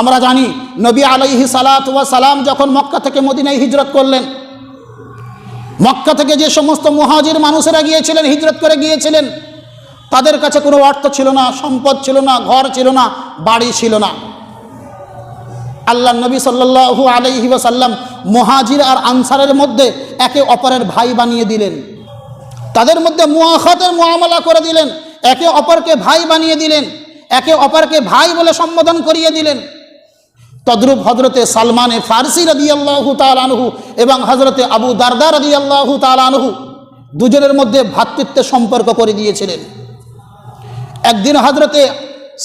আমরা জানি নবী আলাইহি সালাত ওয়া সালাম যখন মক্কা থেকে মদিনায় হিজরত করলেন, মক্কা থেকে যে সমস্ত মুহাজির মানুষেরা গিয়েছিলেন, হিজরত করে গিয়েছিলেন, তাদের কাছে কোনো অর্থ ছিল না, সম্পদ ছিল না, ঘর ছিল না, বাড়ি ছিল না। আল্লাহ নবী সাল্লাল্লাহু আলাইহি ওয়াসাল্লাম মুহাজির আর আনসারের মধ্যে একে অপরের ভাই বানিয়ে দিলেন। তাদের মধ্যে মুআখাতের মুআমালা করে দিলেন, একে অপরকে ভাই বানিয়ে দিলেন, একে অপরকে ভাই বলে সম্বোধন করিয়ে দিলেন। তদ্রুপ হজরতে সালমানে ফারসি রদি আল্লাহ তালানহু এবং হজরতে আবু দারদা রদি আল্লাহ তালানহু দুজনের মধ্যে ভ্রাতৃত্বের সম্পর্ক করে দিয়েছিলেন। একদিন হজরতে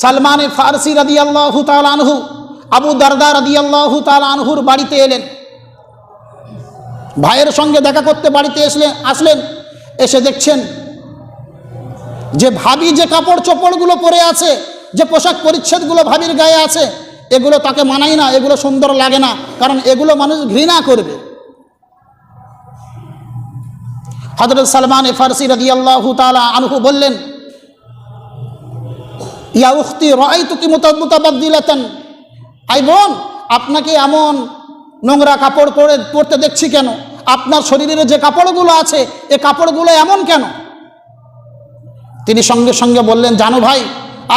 সালমানে ফারসি রদি আল্লাহ তালানহু আবু দারদা রদি আল্লাহ তালানহুর বাড়িতে এলেন। ভাইয়ের সঙ্গে দেখা করতে বাড়িতে আসলেন আসলেন, এসে দেখছেন যে ভাবি যে কাপড় চোপড়গুলো পরে আছে, যে পোশাক পরিচ্ছেদগুলো ভাবির গায়ে আছে এগুলো তাকে মানাই না, এগুলো সুন্দর লাগে না, কারণ এগুলো মানুষ ঘৃণা করবে। হজরত সালমান এ ফারসি রদি আল্লাহ আনহু বললেন, ইয়া উখতি রাই তুকি মোতাবাদ্দিলাতান। আই বোন, আপনাকে এমন নোংরা কাপড় পরে, পরতে দেখছি কেন? আপনার শরীরের যে কাপড়গুলো আছে, এ কাপড়গুলো এমন কেন? তিনি সঙ্গে সঙ্গে বললেন, জানো ভাই,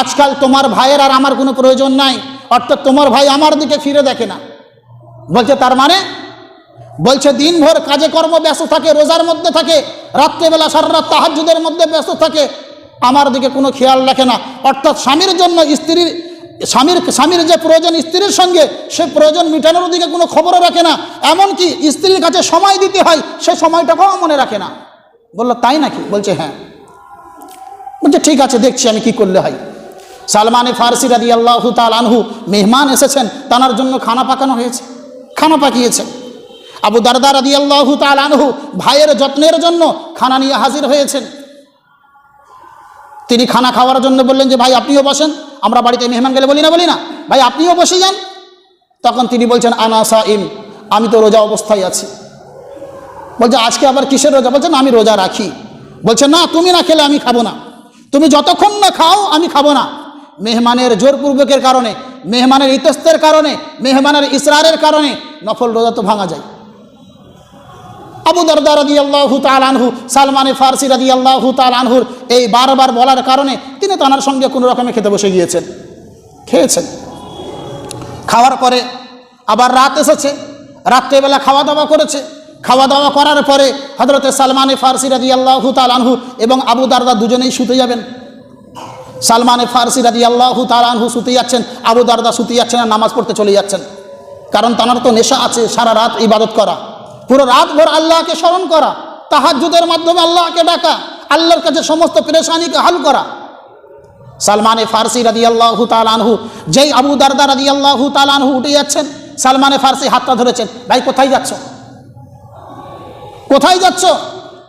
আজকাল তোমার ভাইয়ের আর আমার কোনো প্রয়োজন নাই। অর্থাৎ তোমার ভাই আমার দিকে ফিরে দেখে না। বলছে, তার মানে? বলছে, দিনভর কাজে কর্ম ব্যস্ত থাকে, রোজার মধ্যে থাকে, রাত্রেবেলা সারা তাহাজুদের মধ্যে ব্যস্ত থাকে, আমার দিকে কোনো খেয়াল রাখে না। অর্থাৎ স্বামীর জন্য স্ত্রীর, স্বামীর স্বামীর যে প্রয়োজন স্ত্রীর সঙ্গে, সে প্রয়োজন মেটানোর দিকে কোনো খবরও রাখে না। এমনকি স্ত্রীর কাছে সময় দিতে হয়, সে সময়টাকেও মনে রাখে না। বলল, তাই নাকি? বলছে হ্যাঁ। বলছে, ঠিক আছে, দেখছি আমি কি করলে হয়। সালমানে ফারসি রাদি আল্লাহ তাল আনহু মেহমান এসেছেন, তানার জন্য খানা পাকানো হয়েছে, খানা পাকিয়েছে। আবু দারদা রাদি আল্লাহ তাল আনহু ভাইয়ের যত্নের জন্য খানা নিয়ে হাজির হয়েছেন। তিনি খানা খাওয়ার জন্য বললেন যে, ভাই, আপনিও বসেন, আমরা বাড়িতে মেহমান গেলে বলি না বলি না। ভাই, আপনিও বসে যান। তখন তিনি বলছেন, আনা সাইম, আমি তো রোজা অবস্থায় আছি। বলছে, আজকে আবার কিসের রোজা? বলছেন আমি রোজা রাখি। বলছে, না, তুমি না খেলে আমি খাব না। তুমি যতক্ষণ না খাও, আমি খাব না। মেহমানের জোরপূর্বকের কারণে, মেহমানের ইতস্তের কারণে, মেহমানের ইসরারের কারণে নফল রোজা তো ভাঙা যায়। আবু দরদা রদি আল্লাহ তালানহু সালমানে ফারসি রদি আল্লাহ তালানহুর এই বারবার বলার কারণে তিনি তানার সঙ্গে কোনো রকমে খেতে বসে গিয়েছেন, খেয়েছেন। খাওয়ার পরে আবার রাত এসেছে, রাত্রেবেলা খাওয়া দাওয়া করেছে। খাওয়া দাওয়া করার পরে হজরতে সালমানে ফার্সি রাজি আল্লাহ তালানহু এবং আবু দারদা দুজনেই শুতে যাবেন। সালমানে ফারসি রাজি আল্লাহ তালানহু শুতে যাচ্ছেন, আবু দারদা শুতে যাচ্ছেন আর নামাজ পড়তে চলে যাচ্ছেন। কারণ তানার তো নেশা আছে সারা রাত ইবাদত করা। পুরো রাত ভোর আল্লাহকে স্মরণ করা তাহাজুদের মাধ্যমে আল্লাহকে ডাকা, আল্লাহর কাছে সমস্ত পেরেশানিকে হাল করা। সালমানে ফার্সি রাদি আল্লাহ তালানহু যেই আবু দারদা রাদি আল্লাহ তালানহু উঠে যাচ্ছেন সালমানে ফার্সি হাতটা ধরেছেন, ভাই, কোথায় যাচ্ছ? কোথায় যাচ্ছ?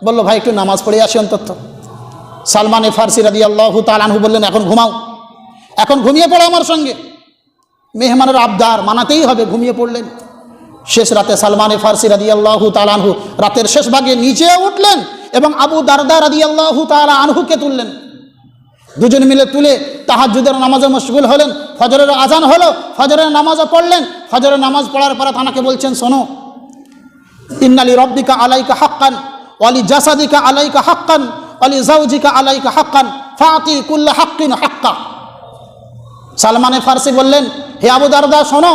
বলল, ভাই, একটু নামাজ পড়ে আসি অন্তত। সালমানে ফারসি রাদি আল্লাহ তালানহু বললেন, এখন ঘুমাও। এখন ঘুমিয়ে পড়ো আমার সঙ্গে। মেহমানের আবদার মানাতেই হবে, ঘুমিয়ে পড়লেন। শেষ রাতে সালমানে ফারসি রাদি আল্লাহ তালানহু রাতের শেষ ভাগে নিচে উঠলেন এবং আবু দারদা রাদি আল্লাহ তালা আনহুকে তুললেন। দুজন মিলে তুলে তাহাজুদের নামাজে মশগুল হলেন। ফজরের আজান হলো, ফজরের নামাজও পড়লেন। ফজরের নামাজ পড়ার পরে তানাকে বলছেন, শোনো, ইন্নালি রব্বিকা আলাইকা হাক্কান অলি জাসাদিকা আলাইকা হাক্কান অলি জাউজিকা আলাইকা হাক্কান ফাতি কুল্লা হাক্কিন হাক্কা। সালমানে ফার্সি বললেন, হে আবু দারদা, শোনো,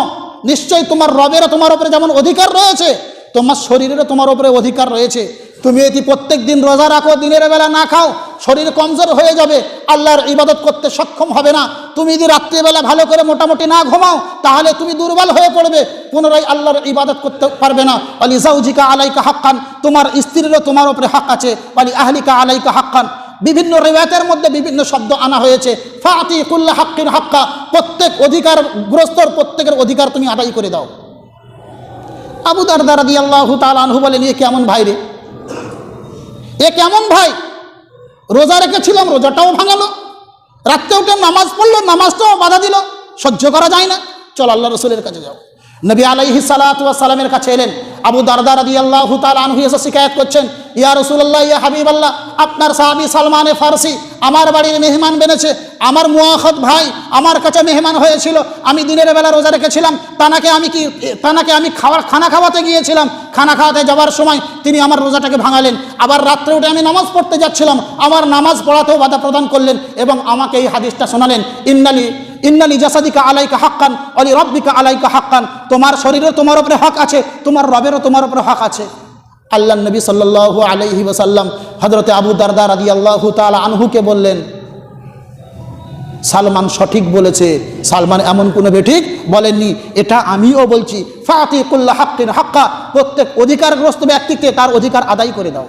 নিশ্চয়ই তোমার রবেরও তোমার উপরে যেমন অধিকার রয়েছে, তোমার শরীরেরও তোমার উপরে অধিকার রয়েছে। তুমি এটি প্রত্যেক দিন রোজা রাখো, দিনের বেলা না খাও শরীর কমজোর হয়ে যাবে, আল্লাহর ইবাদত করতে সক্ষম হবে না। তুমি যদি রাত্রিবেলা ভালো করে মোটামুটি না ঘুমাও, তাহলে তুমি দুর্বল হয়ে পড়বে। পুনরায় আল্লাহর ইবাদত করতে পারবে না। অলি জাউজিকা আলাইকা হাক্কান, তোমার স্ত্রীরও তোমার ওপরে হাক আছে। অলি আহলিকা আলাইকা হাক্কান। বিভিন্ন রেওয়াতের মধ্যে বিভিন্ন শব্দ আনা হয়েছে। ফাতি কুল্লা হাক্কিন হাক্কা, প্রত্যেক অধিকার গ্রস্তর প্রত্যেকের অধিকার তুমি আদায় করে দাও। আবু দারদা রাদি আল্লাহ তালহু বলেন এ কেমন ভাই রে? এ কেমন ভাই? রোজা রেখেছিলাম, রোজাটাও ভাঙালো। রাত্রে উঠে নামাজ পড়ল, নামাজটাও বাধা দিল। সহ্য করা যায় না। চল আল্লাহ রসুলের কাছে যাও। নবী আলাইহি সালামের কাছে এলেন। আবু দারদা রাদি আল্লাহ আনহু এসে শিকায়ত করছেন, ইয়া রসুল্লাহ ইয়া হাবিব আল্লাহ আপনার সাহাবি সালমানে ফার্সি, আমার বাড়ির মেহমান বেনেছে, আমার মুয়াখত ভাই আমার কাছে মেহমান হয়েছিল, আমি দিনের বেলা রোজা রেখেছিলাম, তানাকে আমি কি, তানাকে আমি খাওয়ার খানা খাওয়াতে গিয়েছিলাম, খানা খাওয়াতে যাওয়ার সময় তিনি আমার রোজাটাকে ভাঙালেন, আবার রাত্রে উঠে আমি নামাজ পড়তে যাচ্ছিলাম, আমার নামাজ পড়াতেও বাধা প্রদান করলেন এবং আমাকে এই হাদিসটা শোনালেন, ইন্নালি ইন্নালি জাসাদিকা আলাইকা হাক্কান অলি রব্বিকা আলাইকা হাক্কান। তোমার শরীরে তোমার ওপরে হক আছে, তোমার রবেরও তোমার ওপরে হক আছে। আল্লাহ নবী সাল্লাল্লাহু আলাইহি ওয়াসাল্লাম হজরতে আবু দারদা রাদি আল্লাহ তালা আনহুকে বললেন, সালমান সঠিক বলেছে, সালমান এমন কোনো বেঠিক বলেননি। এটা আমিও বলছি ফাতিকুল্লাহ হাক্কিন হাক্কা, প্রত্যেক অধিকারগ্রস্ত ব্যক্তিকে তার অধিকার আদায় করে দাও।